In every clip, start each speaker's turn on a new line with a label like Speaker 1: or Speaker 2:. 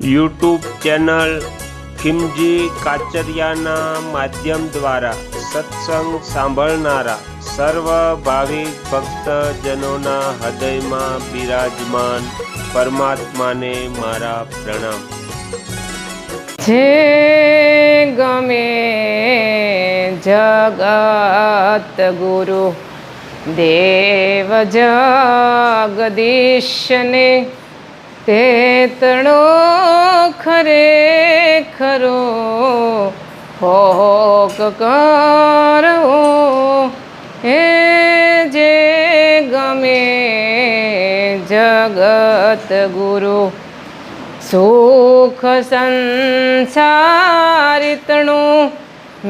Speaker 1: YouTube channel Khimji કાચરિયાના માધ્યમ દ્વારા સત્સંગ સાંભળનારા સર્વ ભાવિક ભક્તજનોના હૃદયમાં બિરાજમાન પરમાત્માને મારા પ્રણામ.
Speaker 2: જે ગમે જગત ગુરુ, દેવ જગદીશને તે તણો ખરે ખરો હોક કરો. હે જે ગમે જગત ગુરુ, સુખ સંસારિતણું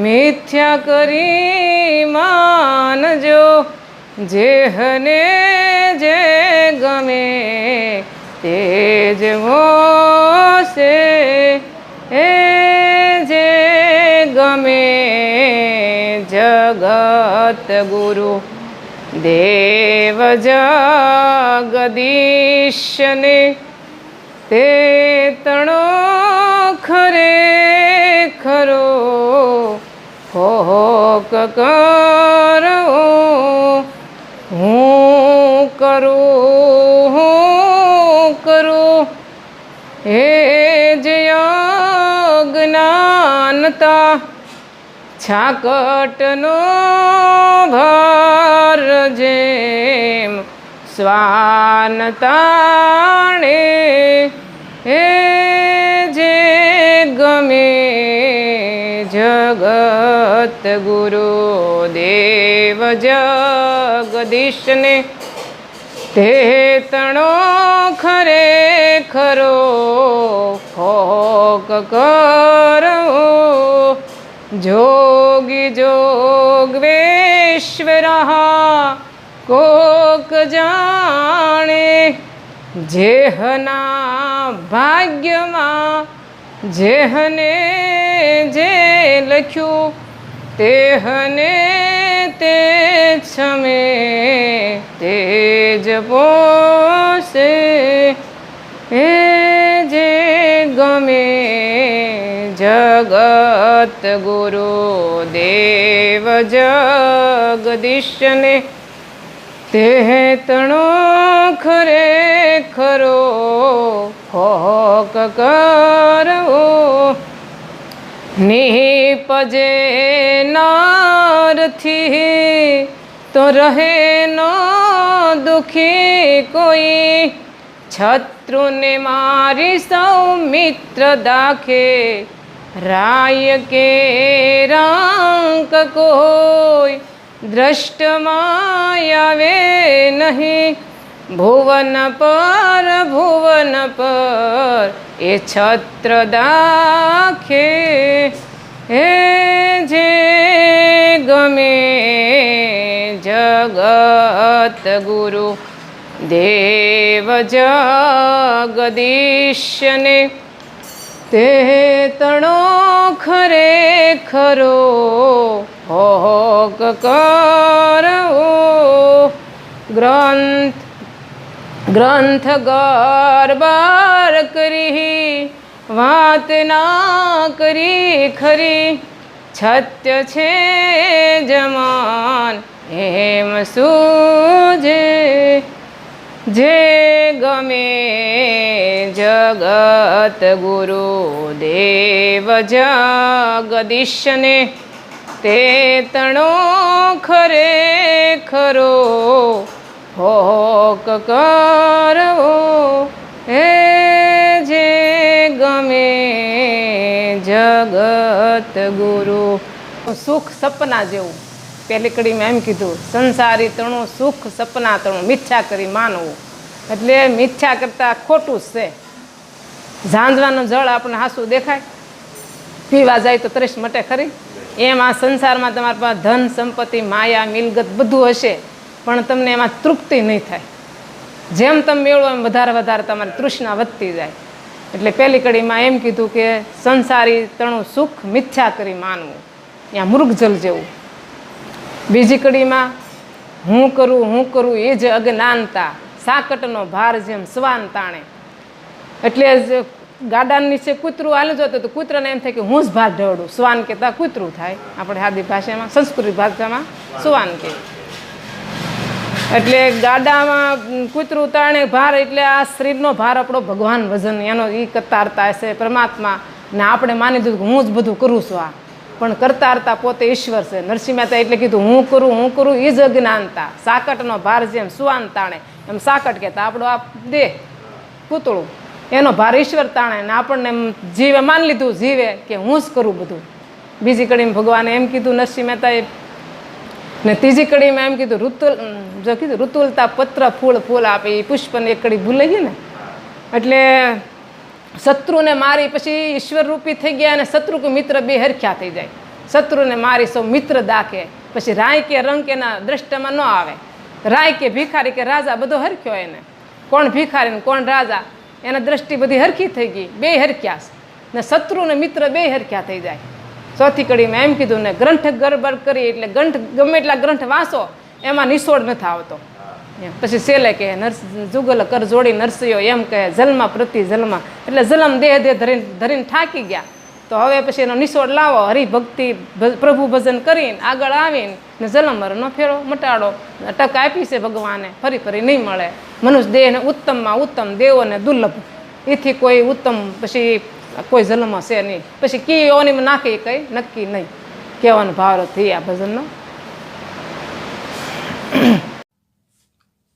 Speaker 2: મિથ્યા કરી માનજો. જેહને જે ગમે તે હોશે. એ જે ગમે જગત ગુરુ, દેવ જગદીશને, તે તણો ખરે ખરો હોક કરો જય જ્ઞાનતા છાકટનો ભાર જેમ સ્વાનતાણે હે જે ગમે જગત ગુરુ દેવ જગદીશને તે તણો ખરે ખરો, ફોક કરો. જોગી વેશ્વરા કોક જાણે જેહના ભાગ્યમાં, જેહને જે લખ્યું, તેહને તે છમે તેજ જ એ જે ગમે જગત ગુરુ દેવ જગદીશને તે તણો ખરે ખરો હોક કરો નિપજે નારથી તો રહે ન દુખી કોઈ શત્રુને મારી સૌ મિત્ર દાખે, રાય કે રાંક કોઈ દ્રષ્ટમાં આવે નહીં. ભુવન પર ભુવન પર એ છત્ર દાખે. હે જે ગમે જગત ગુરુ દેવ જગદીશને તે તણો ખરે ખરો હોક કરો ગ્રંથ ગ્રંથ ગરબાર કરી, વાત ના કરી ખરી. છત્ય છે જમાન હેમ સૂજે જે ગમે જગત ગુરુ દેવ જગદીશને તે તણો ખરે ખરો હોક કરો હે જે ગમે જગત ગુરુ. સુખ સપના જેવું. પહેલી કડી મેં એમ કીધું, સંસારી તણું સુખ સપના તણું મિથ્યા કરી માનવું. એટલે મિથ્યા કરતાં ખોટું જ છે. ઝાંઝવાનું જળ આપણને હાસું દેખાય. પીવા જાય તો ત્રેસ મટે ખરી. એમ આ સંસારમાં તમારા પાસે ધન, સંપત્તિ, માયા મિલગત બધું હશે, પણ તમને એમાં તૃપ્તિ નહીં થાય. જેમ તમે મેળવો એમ વધારે વધારે તમારી તૃષ્ણા વધતી જાય. એટલે પહેલી કડીમાં એમ કીધું કે સંસારી તણું સુખ મિથ્યા કરી માનવું. ત્યાં મૃગજલ જેવું. બીજી કડીમાં હું કરું હું કરું એ જ અજ્ઞાનતા. સાકટનો ભાર જેમ સ્વાન તાણે. એટલે ગાડા નીચે કૂતરું હાલું જતું તો કૂતરાને એમ થાય કે હું જ ભાત ઢળું શ્વાન કહેતા કૂતરું થાય. આપણે સાદી ભાષામાં, સંસ્કૃત ભાષામાં શ્વાન કહે એટલે ગાડામાં કૂતરું તાણે ભાર એટલે આ શરીરનો ભાર આપણો ભગવાન વજન, એનો એ કતારતા હશે, પરમાત્મા ને આપણે માની દીધું કે હું જ બધું કરું છું આ. પણ કરતા હરતા પોતે ઈશ્વર છે. નરસિંહ મહેતા એટલે કીધું, હું કરું હું કરું એ જ અજ્ઞાનતા. સાકટનો ભાર જેમ સુવાન તાણે, એમ સાકટ કહેતા. આપણો આ દેહ પૂતળું, એનો ભાર ઈશ્વર તાણે ને આપણને એમ જીવે, માની લીધું જીવે કે હું જ કરું બધું. બીજી કડીમાં ભગવાને એમ કીધું નરસિંહ મહેતાએ ને ત્રીજી કડીમાં એમ કીધું, ઋતુલ જો કીધું, ઋતુલતા પત્ર ફૂલ ફૂલ આપે એ પુષ્પને એક કડી ભૂલાઈ ગઈ ને? એટલે શત્રુને મારી, પછી ઈશ્વર રૂપી થઈ ગયા અને શત્રુ કે મિત્ર બે હરખ્યા થઈ જાય. શત્રુને મારી સૌ મિત્ર દાખે, પછી રાય કે રંગ કે ના દ્રષ્ટમાં ન આવે. રાય કે ભિખારી કે રાજા બધો હરખ્યો એને. કોણ ભિખારી ને કોણ રાજા, એના દ્રષ્ટિ બધી હરખી થઈ ગઈ બે હરખ્યા ને શત્રુ ને મિત્ર બે હરખ્યા થઈ જાય. ચોથી કડીમાં એમ કીધું ને, ગ્રંથ ગરબર કરી, એટલે ગ્રંથ ગમે એટલા ગ્રંથ વાંચો એમાં નિસોડ નથી આવતો. પછી સેલે કહે નર્સ જુગલ કર જોડી નરસિંહો એમ કહે, જલમાં પ્રતિ જલમાં. એટલે જલમ દેહ દેહ ધરીને ધરીને થાકી ગયા. તો હવે પછી એનો નિસોડ લાવો, હરિભક્તિ પ્રભુ ભજન કરીને આગળ આવીને ને જલમરનો ફેરો મટાડો. ટક આપી છે ભગવાને, ફરી ફરી નહીં મળે. મનુષ્ય દેહને ઉત્તમમાં ઉત્તમ દેવોને દુર્લભ. એથી કોઈ ઉત્તમ પછી કોઈ જલમ હશે નહીં. પછી કી ઓનીમાં નાખે કંઈ? નક્કી નહીં. કહેવાનો ભાવ થઈ આ ભજનનો.